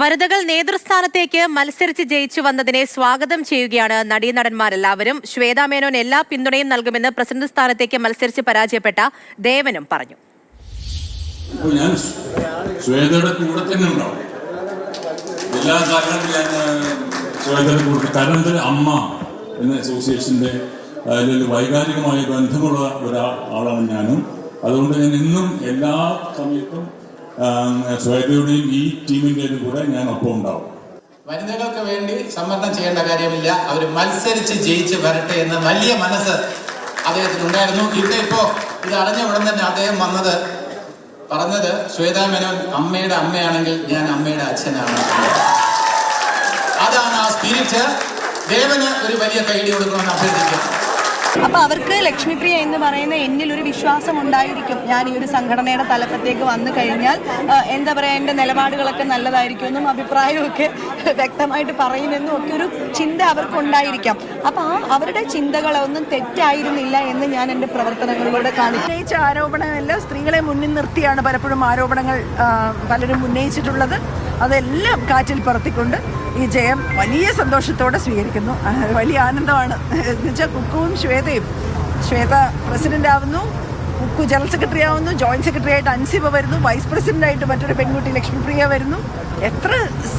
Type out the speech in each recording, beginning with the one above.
വനിതകൾ നേതൃസ്ഥാനത്തേക്ക് മത്സരിച്ച് ജയിച്ചു വന്നതിനെ സ്വാഗതം ചെയ്യുകയാണ് നടീനടന്മാരെല്ലാവരും. ശ്വേതാ മേനോൻ എല്ലാ പിന്തുണയും നൽകുമെന്ന് പ്രസിഡന്റ് സ്ഥാനത്തേക്ക് മത്സരിച്ച് പരാജയപ്പെട്ട ദേവനും പറഞ്ഞു. ഞാൻ കൂടെ തന്നെ ഞാൻ കൂടെ അമ്മ എന്ന അസോസിയേഷന്റെ വൈകാരികമായ ബന്ധമുള്ള ഒരാളാണ് ഞാനും. അതുകൊണ്ട് ഞാൻ ഇന്നും എല്ലാ സമയത്തും ആ, ശ്വേതയുടെയും ഈ ടീമിന്റെയും കൂടെ ഞാൻ ഒപ്പം ഉണ്ടാവും. വനിതകൾക്ക് വേണ്ടി സമ്മർദ്ദം ചെയ്യേണ്ട കാര്യമില്ല. അവർ മത്സരിച്ച് ജയിച്ച് വരട്ടെ എന്ന വലിയ മനസ്സ് അദ്ദേഹത്തിന് ഉണ്ടായിരുന്നു. ഇവിടെ ഇപ്പോ ഇത് അടഞ്ഞ ഉടൻ തന്നെ അദ്ദേഹം വന്നത് പറഞ്ഞത് ശ്വേതാ മേനോൻ അമ്മയുടെ അമ്മയാണെങ്കിൽ ഞാൻ അമ്മയുടെ അച്ഛനാണ്. അതാണ് ആ സ്പിരിറ്റ്. ദേവന് ഒരു വലിയ കൈഡി കൊടുക്കണമെന്ന് അഭ്യർത്ഥിക്കുന്നു. അപ്പൊ അവർക്ക് ലക്ഷ്മിപ്രിയ എന്ന് പറയുന്ന എന്നിൽ ഒരു വിശ്വാസം ഉണ്ടായിരിക്കും. ഞാൻ ഈ ഒരു സംഘടനയുടെ തലപ്പത്തേക്ക് വന്നു കഴിഞ്ഞാൽ എന്താ പറയാ എന്റെ നിലപാടുകളൊക്കെ നല്ലതായിരിക്കും എന്നും അഭിപ്രായമൊക്കെ വ്യക്തമായിട്ട് പറയുമെന്നും ഒക്കെ ഒരു ചിന്ത അവർക്ക് ഉണ്ടായിരിക്കാം അപ്പൊ ആ അവരുടെ ചിന്തകളൊന്നും തെറ്റായിരുന്നില്ല എന്ന് ഞാൻ എന്റെ പ്രവർത്തനങ്ങളിലൂടെ കാണിച്ചു ഉന്നയിച്ച ആരോപണമെല്ലാം സ്ത്രീകളെ മുന്നിൽ നിർത്തിയാണ് പലപ്പോഴും ആരോപണങ്ങൾ പലരും ഉന്നയിച്ചിട്ടുള്ളത്. അതെല്ലാം കാറ്റിൽ പറത്തിക്കൊണ്ട് ഈ ജയം വലിയ സന്തോഷത്തോടെ സ്വീകരിക്കുന്നു. വലിയ ആനന്ദമാണ്. എന്നുവെച്ചാൽ കുക്കുവും ശ്വേതയും. ശ്വേത പ്രസിഡന്റ് ആവുന്നു. കുക്കു ജനറൽ സെക്രട്ടറി ആവുന്നു. ജോയിന്റ് സെക്രട്ടറി ആയിട്ട് അൻസിബ വരുന്നു. വൈസ് പ്രസിഡന്റ് ആയിട്ട് മറ്റൊരു പെൺകുട്ടി ലക്ഷ്മിപ്രിയ വരുന്നു. എത്ര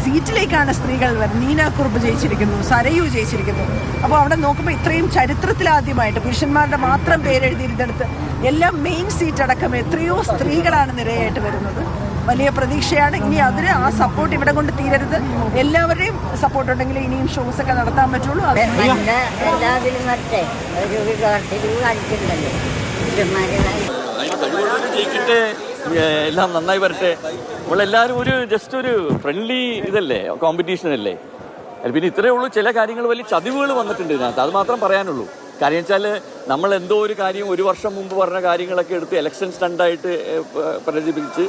സീറ്റിലേക്കാണ് സ്ത്രീകൾ വരുന്നത്? നീന കുറുപ്പ് ജയിച്ചിരിക്കുന്നു. സരയു ജയിച്ചിരിക്കുന്നു. അപ്പോൾ അവിടെ നോക്കുമ്പോൾ ഇത്രയും ചരിത്രത്തിലാദ്യമായിട്ട് പുരുഷന്മാരുടെ മാത്രം പേരെഴുതിയിരുന്നിടത്ത് എല്ലാം മെയിൻ സീറ്റ് അടക്കം എത്രയോ സ്ത്രീകളാണ് നിരയായിട്ട് വരുന്നത്. വലിയ പ്രതീക്ഷയാണ്. ഇനി അതിന് ആ സപ്പോർട്ട് ഇവിടെ കൊണ്ട് തീരരുത്. എല്ലാവരുടെയും സപ്പോർട്ട് ഉണ്ടെങ്കിൽ ഇനിയും ഷോസ് ഒക്കെ നടത്താൻ പറ്റുള്ളൂ. വരട്ടെ ജയിക്കട്ടെ. ഏ, എല്ലാം നന്നായി വരട്ടെ. നമ്മളെല്ലാവരും ഒരു ജസ്റ്റ് ഒരു ഫ്രണ്ട്ലി ഇതല്ലേ? കോമ്പറ്റീഷൻ അല്ലേ? പിന്നെ ഇത്രയേ ഉള്ളൂ. ചില കാര്യങ്ങൾ വലിയ ചതിവുകൾ വന്നിട്ടുണ്ട് ഇതിനകത്ത്. അത് മാത്രം പറയാനുള്ളൂ. കാര്യം വെച്ചാൽ നമ്മൾ എന്തോ ഒരു കാര്യം ഒരു വർഷം മുമ്പ് പറഞ്ഞ കാര്യങ്ങളൊക്കെ എടുത്ത് ഇലക്ഷൻ സ്റ്റണ്ടായിട്ട് പ്രചരിപ്പിച്ച്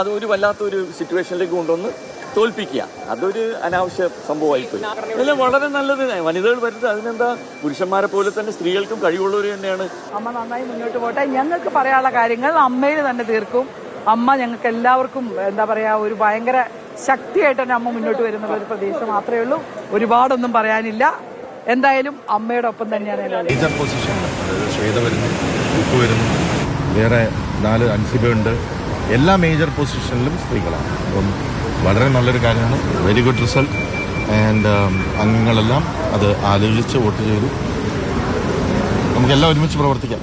അത് ഒരു വല്ലാത്തൊരു സിറ്റുവേഷനിലേക്ക് കൊണ്ടുവന്ന് തോൽപ്പിക്കുക. അതൊരു അനാവശ്യ സംഭവമായിപ്പോയി. അല്ല വളരെ നല്ലത്. വനിതകൾ വരുന്നത് അതിനെന്താ? പുരുഷന്മാരെ പോലെ തന്നെ സ്ത്രീകൾക്കും കഴിവുള്ളവർ തന്നെയാണ്. അമ്മ നന്നായി മുന്നോട്ട് പോട്ടെ. ഞങ്ങൾക്ക് പറയാനുള്ള കാര്യങ്ങൾ അമ്മയിൽ തന്നെ തീർക്കും. അമ്മ ഞങ്ങൾക്ക് എല്ലാവർക്കും എന്താ പറയാ ഒരു ഭയങ്കര ശക്തിയായിട്ട് തന്നെ അമ്മ മുന്നോട്ട് വരുന്ന ഒരു പ്രതീക്ഷ മാത്രമേ ഉള്ളൂ. ഒരുപാടൊന്നും പറയാനില്ല. എന്തായാലും അമ്മയുടെ ഒപ്പം തന്നെയാണ് ശ്വേത വരുന്നു ഉപ്പ് വരുന്നു. വേറെ നാല് അൻസിബയുണ്ട് എല്ലാ മേജർ പൊസിഷനിലും സ്ത്രീകളാണ്. അപ്പം വളരെ നല്ലൊരു കാര്യമാണ്. വെരി ഗുഡ് റിസൾട്ട് ആൻഡ് അംഗങ്ങളെല്ലാം അത് ആലോചിച്ച് വോട്ട് ചെയ്തു. നമുക്കെല്ലാം ഒരുമിച്ച് പ്രവർത്തിക്കാം.